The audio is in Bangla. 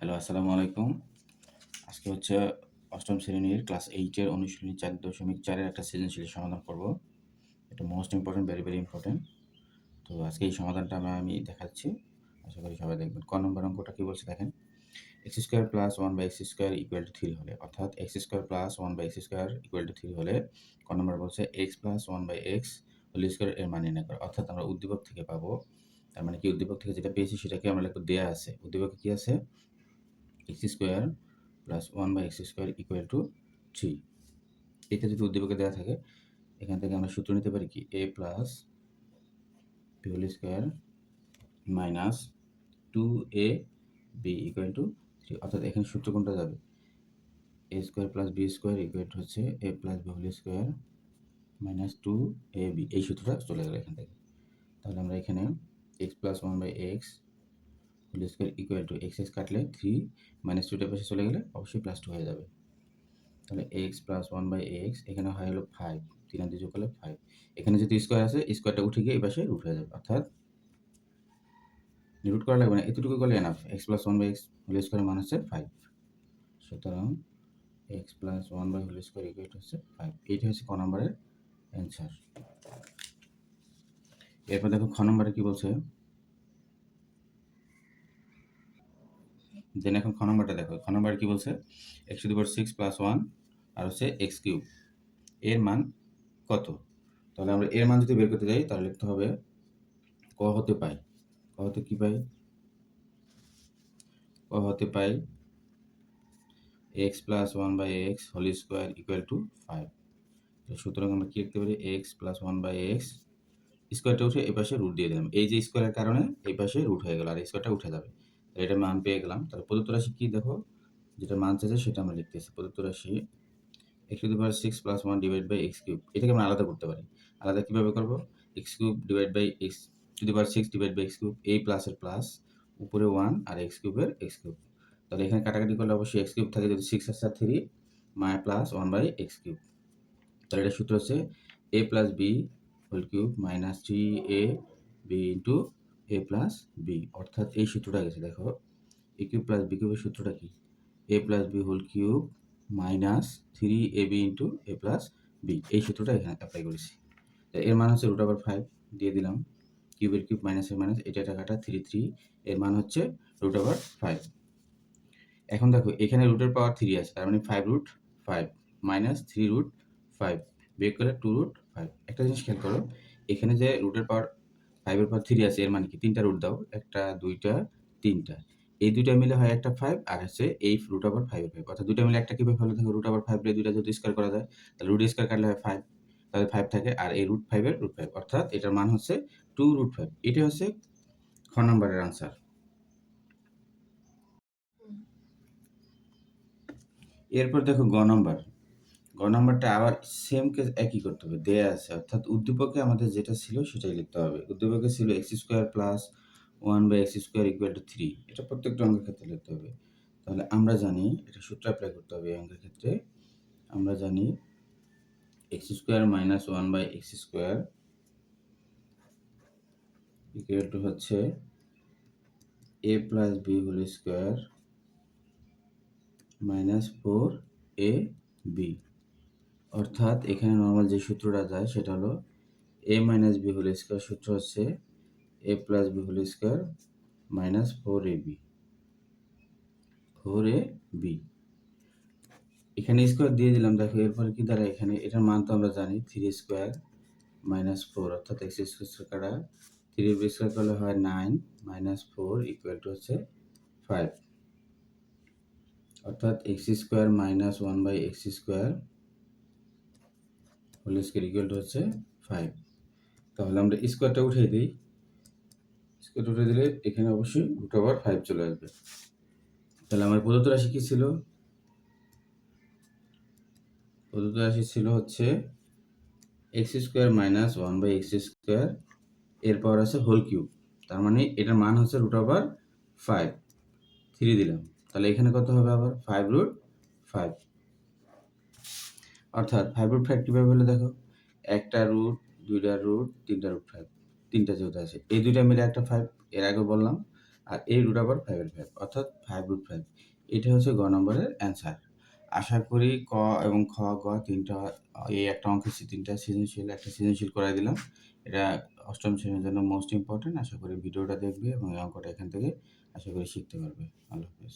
হ্যালো, আসসালামু আলাইকুম। আজকে হচ্ছে অষ্টম শ্রেণির ক্লাস এইটের অনুশীলনী চার দশমিক চারের একটা সৃজনশীলের সমাধান করব। এটা most important very very important তো আজকে এই সমাধানটা আমি দেখাচ্ছি। আশা করি সবাই দেখবেন। ক নম্বর অঙ্কটা কী বলছে দেখেন? X square plus one by x square equal to three হলে, অর্থাৎ x square plus one by x square equal to three হলে, ক নম্বর বলছে x plus one by x whole square এর মান নির্ণয় করা। অর্থাৎ আমরা উদ্দীপক থেকে পাবো। তার মানে কি উদ্দীপক থেকে যেটা পেয়েছি সেটাকে আমরা একটু দেয়া আছে। উদ্দীপকে কী আছে? X square plus one by x square equal to three এটা যদি উদ্দীপকে দেওয়া থাকে, এখান থেকে আমরা সূত্র নিতে পারি কি? A plus b whole square minus two a b equal to three অর্থাৎ এখানে সূত্র কোনটা যাবে? A square plus b square equal হচ্ছে a plus b whole square minus two a b এই সূত্রটা চলে গেল এখান থেকে। তাহলে আমরা এখানে x plus one by x whole square equal to x x কাটলে থ্রি মাইনাস টুটার পাশে চলে গেলে অবশ্যই প্লাস টু হয়ে যাবে। তাহলে x plus one by x এখানে হয় হলো ফাইভ তিন আর যোগ করলে ফাইভ এখানে যদি স্কোয়ার আছে স্কোয়ারটা উঠে গিয়ে এই পাশে রুট হয়ে যাবে, অর্থাৎ রুট করা লাগবে না, এতটুকু করলে enough x plus one by x whole square মান হচ্ছে ফাইভ সুতরাং x plus one by whole square equal হচ্ছে ফাইভ এইটা হচ্ছে ক নম্বরের অ্যান্সার এরপর দেখো খ নম্বরে কি বলছে? দেন এখন খ নম্বরটা দেখো। খ নম্বর কি বলছে? X to the power six plus one আর হচ্ছে এক্স কিউব এর মান কত? তাহলে আমরা এর মান যদি বের করতে যাই, তাহলে লিখতে হবে ক হতে পাই। ক হতে কি পাই? ক হতে পাই x plus one by x whole square equal to five তো সুতরাং আমরা কি লিখতে পারি? X plus one by x স্কোয়ারটা উঠে এই পাশে রুট দিয়ে দিলাম। এই যে স্কোয়ারের কারণে এই পাশে রুট হয়ে গেল, আর স্কোয়ারটা উঠে যাবে। এটা মান পেয়ে গেলাম। তাহলে প্রদত্ত রাশি কী দেখো? যেটা মান চাইছে সেটা আমরা লিখতেছি প্রদত্ত রাশি x to power six plus one divide by x cube এটাকে আমরা আলাদা করতে পারি। আলাদা কীভাবে করব? X cube divide by x to the power six divide by x cube এই প্লাসের প্লাস উপরে ওয়ান আর এক্স কিউবের এক্স কিউব তাহলে এখানে কাটাকাটি করলে অবশ্যই এক্স কিউব থাকে যদি সিক্স আসছে three my plus one by x cube তাহলে এটা সূত্র হচ্ছে a plus b whole cube minus three a b into a plus b অর্থাৎ এই সূত্রটা গেছে, দেখো। এ কিউব প্লাস বি কিউবের সূত্রটা কি? A plus b whole cube minus three a b into a plus b এই সূত্রটা এখানে অ্যাপ্লাই করেছি। এর মান হচ্ছে রুট ওভার ফাইভ দিয়ে দিলাম। কিউবের কিউব মাইনাসের মাইনাস এটা টাকাটা থ্রি থ্রি এর মান হচ্ছে রুট ওভার ফাইভ এখন দেখো, এখানে রুটের পাওয়ার থ্রি আছে, তার মানে five root five minus three root five বের করে টু রুট ফাইভ একটা জিনিস খেয়াল করো, এখানে যে রুটের পাওয়ার ফাইভের পর থ্রি আছে এর মানে কি? তিনটা রুট দাও একটা দুইটা তিনটা। এই দুইটা মিলে হয় একটা ফাইভ আর হচ্ছে এই রুট ওভার ফাইভের ফাইভ অর্থাৎ দুইটা মিলে একটা কীভাবে হলে থাকে? রুট আবার ফাইভ দুইটা যদি স্কোয়ার করা যায় তাহলে রুট স্কোয়ার কাটলে হয় ফাইভ তাহলে ফাইভ থাকে আর এই রুট ফাইভের রুট ফাইভ অর্থাৎ এটার মান হচ্ছে টু রুট ফাইভ এটা হচ্ছে খ নম্বরের আনসার এরপর দেখো গ নম্বর। গ নাম্বারটা আবার সেম কেস একই করতে হবে, দেয়া আছে। অর্থাৎ উদ্দীপকে আমাদের যেটা ছিল সেটাই লিখতে হবে। উদ্দীপকে ছিল x square plus one by x square equal to three এটা প্রত্যেকটা অঙ্কের ক্ষেত্রে লিখতে হবে। তাহলে আমরা জানি এটা সূত্র অ্যাপ্লাই করতে হবে অঙ্কের ক্ষেত্রে। আমরা জানি x square minus one by x square equal to হচ্ছে a plus b whole square minus four a b অর্থাৎ এখানে নর্মাল যে সূত্রটা যায়, সেটা হলো a minus b whole square সূত্র হচ্ছে a plus b whole square minus four a b four a b এখানে স্কোয়ার দিয়ে দিলাম, দেখো এরপরে কি দ্বারা এখানে, এটার মান তো আমরা জানি থ্রি স্কোয়ার মাইনাস ফোর অর্থাৎ এক্স স্কোয়ার কাটা থ্রি বি স্কোয়ার করলে হয় nine minus four equal to হচ্ছে ফাইভ অর্থাৎ x square minus one by x square whole square equal to হচ্ছে ফাইভ তাহলে আমরা স্কোয়ারটা উঠিয়ে দিই। স্কোয়ার উঠে দিলে এখানে অবশ্যই রুট ওভার ফাইভ চলে আসবে। তাহলে আমার প্রদত্ত রাশি কী ছিল? প্রদত্ত রাশি ছিল হচ্ছে x square minus one by x square এরপর আছে হোল কিউব তার মানে এটার মান হচ্ছে রুট ওভার ফাইভ থ্রি দিলাম। তাহলে এখানে কত হবে আবার? ফাইভ রুট ফাইভ অর্থাৎ ফাইভ রুট ফাইভ কীভাবে হলে দেখো? একটা রুট দুইটা রুট তিনটা রুট ফাইভ তিনটা যেহেতু আছে। এই দুইটা মিলে একটা ফাইভ এর আগে বললাম। আর এই রুট আবার ফাইভের ফাইভ অর্থাৎ ফাইভ রুট ফাইভ এটা হচ্ছে গ নম্বরের অ্যান্সার আশা করি ক এবং খ, গ তিনটা, এই একটা অঙ্ক তিনটা সৃজনশীল, একটা সৃজনশীল করাই দিলাম। এটা অষ্টম শ্রেণির জন্য মোস্ট ইম্পর্টেন্ট আশা করি ভিডিওটা দেখবে এবং এই অঙ্কটা এখান থেকে আশা করি শিখতে পারবে। আল্লাহ হাফেজ।